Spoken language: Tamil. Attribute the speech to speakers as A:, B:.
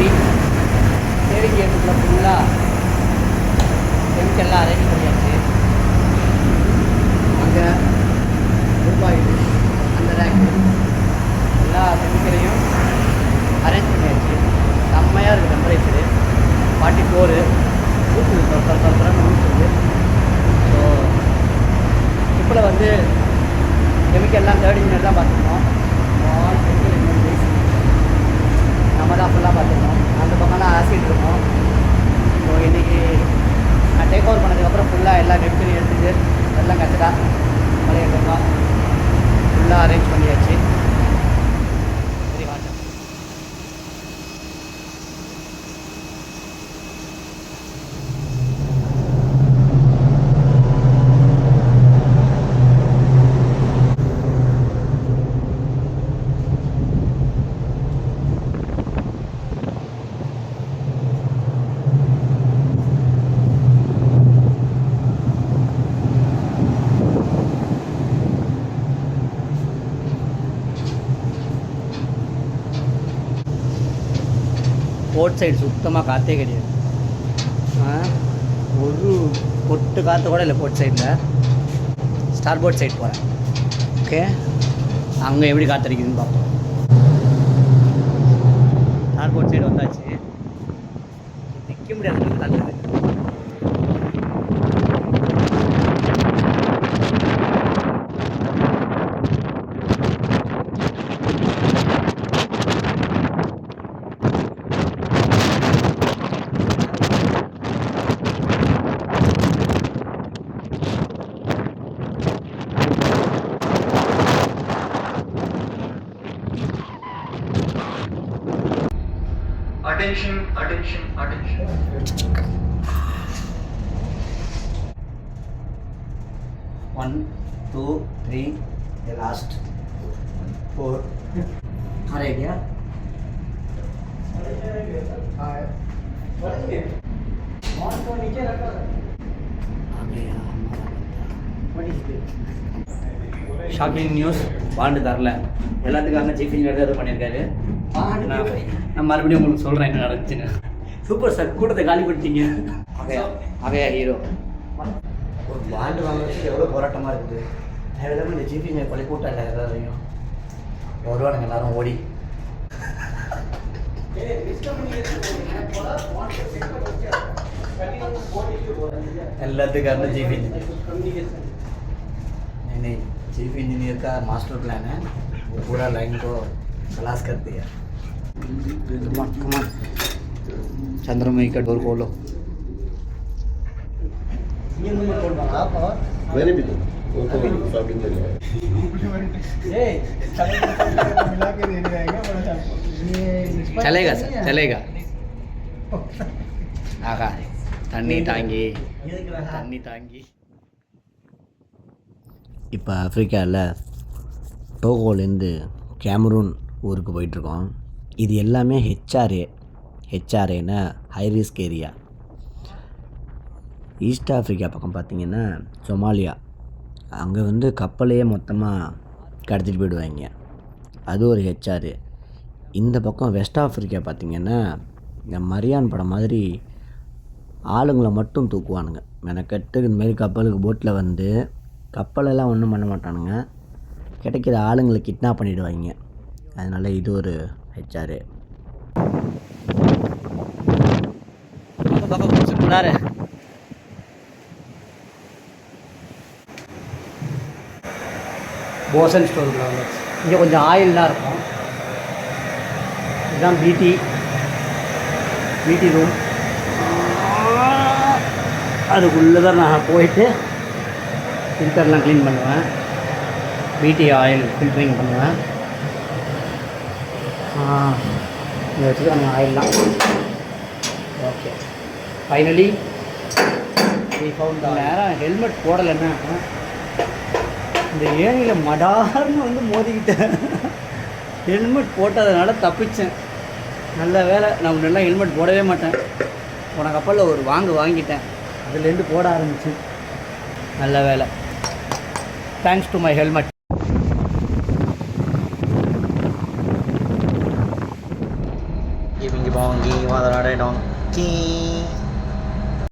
A: வண்டி ஸ்டேரிங் கேட்டுக்குள்ள ஃபுல்லாக கெமிக்கல்லாம் அரேஞ்ச் பண்ணியாச்சு. அங்கே ரூபாய் அந்த ரேக்கு எல்லா கெமிக்கலையும் அரேஞ்ச் பண்ணியாச்சு. செம்மையாக இருக்குது டெம்பரேச்சரு ஃபார்ட்டி ஃபோரு ஊற்றுது தொலை தொலை ஊற்றுது ஸோ ட்ரிப்பில் வந்து கெமிக்கல்லாம் தேர்ட் இன்ஜினியர் தான் பார்த்துருக்கோம் நம்ம தான் ஃபுல்லாக பார்த்துருக்கோம் அந்த பக்கம்லாம் ஆசிட் இருக்கும். ஸோ இன்றைக்கி நான் டேக் ஓவர் பண்ணதுக்கப்புறம் ஃபுல்லாக எல்லா கெமிக்கலையும் எடுத்துட்டு எல்லாம் கற்றுட்டா பழைய ஃபுல்லாக அரேஞ்ச் பண்ணியாச்சு சரி வாட்சா போட் சைடு சுத்தமாக காற்றே கிடையாது. ஆ, ஒரு பொட்டு காற்று கூட இல்லை போட் சைடில் ஸ்டார் போட் சைடு போகிறேன் ஓகே அங்கே எப்படி காற்றடிக்குதுன்னு பார்ப்போம். ஸ்டார் போட் சைடு வந்தாச்சு. நிற்க முடியாது நல்லது
B: Attention, attention, attention.
A: One two three last four ஆறு ஐடியா ஷாக்கிங் நியூஸ் பாண்டு தரல. எல்லாத்துக்காக சீஃப் இன்ஜினியர் பண்ணியிருக்காரு. நான் மறுபடியும் உங்களுக்கு சொல்கிறேன் என்ன நடந்துச்சுன்னு. சூப்பர் சார் கூட்டத்தை காலி பண்ணிட்டீங்க. அகையா ஹீரோ ஒரு வாண்டு வாங்குறதுக்கு எவ்வளோ போராட்டமாக இருக்குது? தேவையில்லாமல் இந்த ஜிபி கொலை கூட்டம் இல்லை எல்லாரையும். வருவானுங்க எல்லாரும் ஓடி. எல்லாத்துக்கும் காரணம் GP engineer GP engineer master plan பூரா லைன் கோ खलास कर दिया कमान कमान चंद्रमुखी का डोर खोलो ये नंबर कोड मांगा आप और
C: मैंने भी तो वो तो शॉपिंग के लिए
A: ए
D: मिला के दे जाएगा बड़ा चाकू ये
A: चलेगा सर चलेगा ஆகா தண்ணி தாங்கி தண்ணி தாங்கி இப்போ ஆஃப்ரிக்காவில் டோகோலேருந்து கேமரூன் ஊருக்கு போயிட்டுருக்கோம். இது எல்லாமே HRA ஹெச்ஆர்ஏன்னா high risk area East Africa பக்கம் பார்த்திங்கன்னா சொமாலியா அங்கே வந்து கப்பலையே மொத்தமாக கடத்திட்டு போயிடுவாங்க. அது ஒரு ஹெச்ஆர் இந்த பக்கம் வெஸ்ட் ஆஃப்ரிக்கா பார்த்திங்கன்னா இந்த மரியான் படம் மாதிரி ஆளுங்களை மட்டும் தூக்குவானுங்க. மெனக்கட்டு இந்தமாரி கப்பலுக்கு போட்டில் வந்து கப்பலெல்லாம் ஒன்றும் பண்ண மாட்டானுங்க. கிடைக்கிற ஆளுங்களை கிட்னாப் பண்ணிவிடுவாங்க அதனால் இது ஒரு ஹெச்ஆர் போசன் ஸ்டோருக்குள்ள வந்தாச்சு இங்கே கொஞ்சம் ஆயில்லாம் இருக்கும். இதுதான் பிடி பிடி ரூம் அதுக்குள்ளே தான் நான் போயிட்டு ஃபில்டர்லாம் க்ளீன் பண்ணுவேன். பிடி ஆயில் ஃபில்டரிங் பண்ணுவேன். இங்கே வச்சுருக்காங்க ஆயிடலாம். ஓகே ஃபைனலி நேரம் ஹெல்மெட் போடலைன்னா இந்த ஏணியில் மடார்னு வந்து மோதிக்கிட்டேன் ஹெல்மெட் போட்டதுனால தப்பிச்சேன். நல்ல வேலை நான் முன்னெல்லாம் ஹெல்மெட் போடவே மாட்டேன். உனக்கு கப்பலில் ஒரு வாங்கு வாங்கிட்டேன். அதுலேருந்து போட ஆரம்பித்தேன் நல்ல வேலை thanks to my
C: helmet
E: Bongi, bong, bong,